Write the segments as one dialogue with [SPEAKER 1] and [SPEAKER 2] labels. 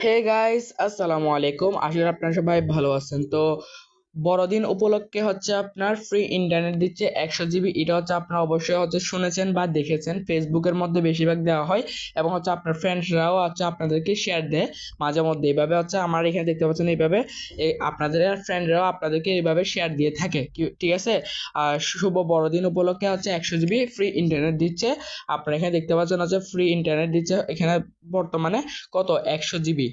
[SPEAKER 1] Hey guys আসসালামু আলাইকুম করি আপনারা সবাই ভালো আছেন। তো বড়দিন উপলক্ষে হচ্ছে আপনার ফ্রি ইন্টারনেট দিচ্ছে একশো জিবি এটা হচ্ছে আপনারা অবশ্যই হচ্ছে শুনেছেন বা দেখেছেন। ফেসবুকের মধ্যে বেশিরভাগ দেওয়া হয় এবং হচ্ছে আপনার ফ্রেন্ডসরাও হচ্ছে আপনাদেরকে শেয়ার দেয়। মাঝে মধ্যে এইভাবে হচ্ছে আমার এখানে দেখতে পাচ্ছেন এইভাবে এই আপনাদের ফ্রেন্ডরাও আপনাদেরকে এইভাবে শেয়ার দিয়ে থাকে। ঠিক আছে? আর শুভ বড়দিন উপলক্ষে হচ্ছে একশো জিবি ফ্রি ইন্টারনেট দিচ্ছে। আপনারা এখানে দেখতে পাচ্ছেন হচ্ছে ফ্রি ইন্টারনেট দিচ্ছে। এখানে বর্তমানে কত? একশো জিবি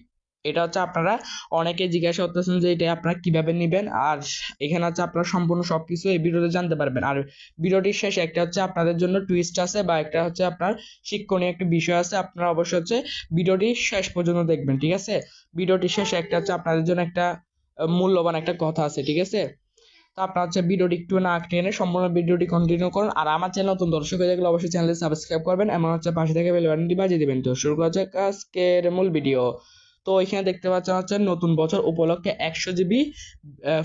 [SPEAKER 1] এটা হচ্ছে আপনারা অনেকে জিজ্ঞাসা করতেছেন যে এটা আপনারা কীভাবে নেবেন? আর এখানে হচ্ছে আপনারা সম্পূর্ণ সবকিছু এই ভিডিওতে জানতে পারবেন। আর ভিডিওটির শেষে একটা হচ্ছে আপনাদের জন্য টুইস্ট আছে বা একটা হচ্ছে আপনার শিক্ষণীয় একটা বিষয় আছে। আপনারা অবশ্যই হচ্ছে ভিডিওটি শেষ পর্যন্ত দেখবেন, ঠিক আছে? ভিডিওটির শেষে একটা হচ্ছে আপনাদের জন্য একটা মূল্যবান একটা কথা আছে, ঠিক আছে? তো আপনারা হচ্ছে ভিডিওটি একটু না টেনে সম্পূর্ণ ভিডিওটি কন্টিনিউ করুন। আর আমার চ্যানেল নতুন দর্শক হয়ে থাকলে অবশ্যই চ্যানেলটি সাবস্ক্রাইব করবেন। এমন হচ্ছে পাশে থেকে বেল বাটনটি বাজিয়ে দিবেন। তো শুরু করা যাক আজকের মূল ভিডিও। তো এখানে দেখতে পাচ্ছেন হচ্ছে নতুন বছর উপলক্ষে একশো জিবি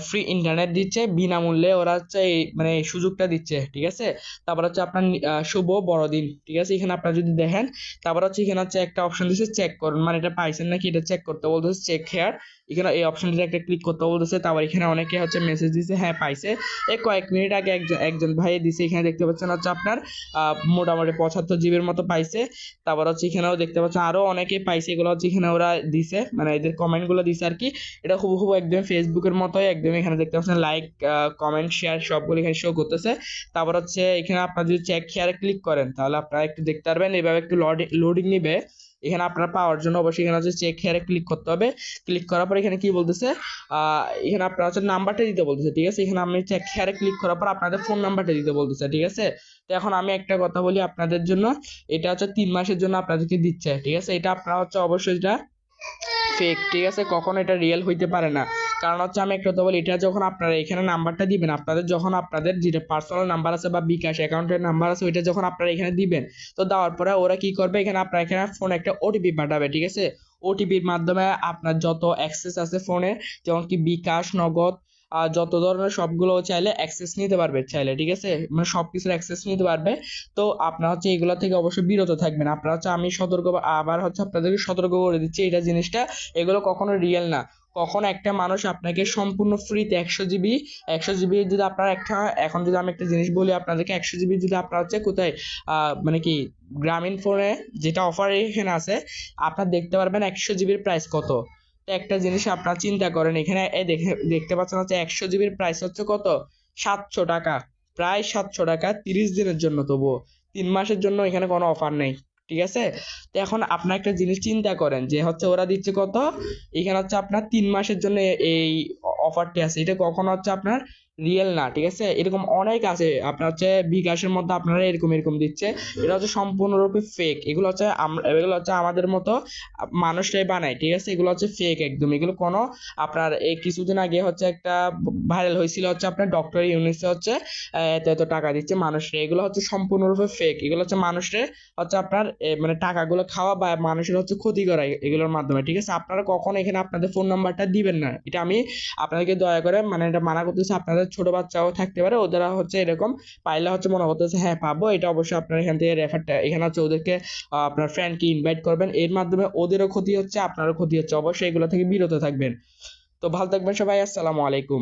[SPEAKER 1] ফ্রি ইন্টারনেট দিচ্ছে। বিনামূল্যে ওরা হচ্ছে এই মানে এই সুযোগটা দিচ্ছে, ঠিক আছে? তারপর হচ্ছে আপনার শুভ বড়দিন, ঠিক আছে? এখানে আপনারা যদি দেখেন, তারপর হচ্ছে এখানে হচ্ছে একটা অপশন দিচ্ছে চেক করুন। মানে এটা পাইছেন নাকি এটা চেক করতে বলতেছে চেক হেয়ার এখানে এই অপশনটা একটা ক্লিক করতে বলতেছে। তারপর এখানে অনেকে হচ্ছে মেসেজ দিছে হ্যাঁ পাইছে। এই কয়েক মিনিট আগে একজন একজন ভাই দিছে, এখানে দেখতে পাচ্ছেন হচ্ছে আপনার মোটামুটি পঁচাত্তর জিবির মতো পাইছে। তারপর হচ্ছে এখানেও দেখতে পাচ্ছেন আরও অনেকে পাইছে। এগুলো হচ্ছে এখানে ওরা দিছে। মানে এদের কমেন্টগুলো দিছে আর কি, এটা হুবহু একদম ফেসবুকের মতোই একদম এখানে দেখতে পাচ্ছেন লাইক কমেন্ট শেয়ার সবগুলো এখানে শো করতেছে। তারপর হচ্ছে এখানে আপনারা যদি চেক হেয়ারে ক্লিক করেন, তাহলে আপনারা একটু দেখতে পারবেন, এইভাবে একটু লোডিং নিবে। এখানে আপনারা পাওয়ার জন্য অবশ্যই এখানে হচ্ছে চেক হেয়ারে ক্লিক করতে হবে। ক্লিক করার পর এখানে কি বলতেছে এখানে আপনারা হচ্ছে নাম্বারটা দিতে বলতেছে, ঠিক আছে? এখানে আমি চেক হেয়ারে ক্লিক করার পর আপনাদের ফোন নাম্বারটা দিতে বলতেছে, ঠিক আছে? তো এখন আমি একটা কথা বলি আপনাদের জন্য, এটা হচ্ছে তিন মাসের জন্য আপনাদেরকে দিচ্ছে, ঠিক আছে? এটা আপনারা হচ্ছে অবশ্যই এটা ফেক ঠিক আছে? কখনো এটা রিয়েল হইতে পারে না। কারণ হচ্ছে আমি একটা কথা বলি, এটা যখন আপনারা এখানে নাম্বারটা দিবেন, আপনাদের যখন আপনাদের যেটা পার্সোনাল নাম্বার আছে বা বিকাশ অ্যাকাউন্টের নাম্বার আছে, ওইটা যখন আপনারা এখানে দিবেন, তো দেওয়ার পরে ওরা কি করবে? এখানে আপনার এখানে ফোন একটা ওটিপি পাঠাবে, ঠিক আছে? ওটিপির মাধ্যমে আপনার যত অ্যাক্সেস আছে ফোনে যেমন কি বিকাশ, নগদ যত ধরনের সবগুলো চাইলে অ্যাক্সেস নিতে পারবে চাইলে, ঠিক আছে? মানে সব কিছুর অ্যাক্সেস নিতে পারবে। তো আপনারা হচ্ছে এগুলো থেকে অবশ্যই বিরত থাকবেন। আপনারা হচ্ছে আমি সতর্ক আবার হচ্ছে আপনাদেরকে সতর্ক করে দিচ্ছি, এটা জিনিসটা এগুলো কখনো রিয়েল না। কখনো একটা মানুষ আপনাকে সম্পূর্ণ ফ্রিতে একশো জিবি একশো জিবি যদি আপনার একটা, এখন যদি আমি একটা জিনিস বলি আপনাদেরকে, একশো জিবি যদি আপনার হচ্ছে কোথায় মানে কি, গ্রামীণ ফোনে যেটা অফার এখানে আছে, আপনার দেখতে পারবেন একশো জিবির প্রাইস কত। একটা জিনিস আপনারা চিন্তা করেন, এখানে দেখতে পাচ্ছেন হচ্ছে একশো জিবির প্রাইস হচ্ছে কত? সাতশো টাকা। প্রায় সাতশো টাকা, তিরিশ দিনের জন্য তবুও। তিন মাসের জন্য এখানে কোনো অফার নেই, ঠিক আছে? তো এখন আপনার একটা জিনিস চিন্তা করেন যে হচ্ছে ওরা দিচ্ছে কত? এখানে হচ্ছে আপনার তিন মাসের জন্য এই অফারটি আছে। এটা কখন হচ্ছে আপনার রিয়েল না, ঠিক আছে? এরকম অনেক আছে। আপনার হচ্ছে বিকাশের মধ্যে আপনারা এরকম এরকম দিচ্ছে। এটা হচ্ছে সম্পূর্ণরূপে ফেক এগুলো হচ্ছে আমরা এগুলো হচ্ছে আমাদের মতো মানুষরাই বানায়, ঠিক আছে? এগুলো হচ্ছে ফেক একদম। এগুলো কোনো আপনার এই কিছুদিন আগে হচ্ছে একটা ভাইরাল হয়েছিল হচ্ছে আপনার ডক্টর ইউনিসে হচ্ছে এত এত টাকা দিচ্ছে মানুষরা। এগুলো হচ্ছে সম্পূর্ণরূপে ফেক এগুলো হচ্ছে মানুষের হচ্ছে আপনার মানে টাকাগুলো খাওয়া বা মানুষের হচ্ছে ক্ষতি করা এগুলোর মাধ্যমে, ঠিক আছে? আপনারা কখনো এখানে আপনাদের ফোন নাম্বারটা দিবেন না। এটা আমি আপনাদেরকে দয়া করে মানে এটা মানা করতেছি আপনাদের ছোট বাচ্চাও থাকতে পারে। ওদেরা হচ্ছে এরকম পাইলে হচ্ছে মনে করতেছে হ্যাঁ পাবো। এটা অবশ্যই আপনার এখান থেকে রেফারটা এখানে হচ্ছে ওদেরকে আপনার ফ্রেন্ডকে ইনভাইট করবেন। এর মাধ্যমে ওদেরও ক্ষতি হচ্ছে, আপনারও ক্ষতি হচ্ছে। অবশ্যই এগুলো থেকে বিরত থাকবেন। তো ভালো থাকবেন সবাই। আসসালামু আলাইকুম।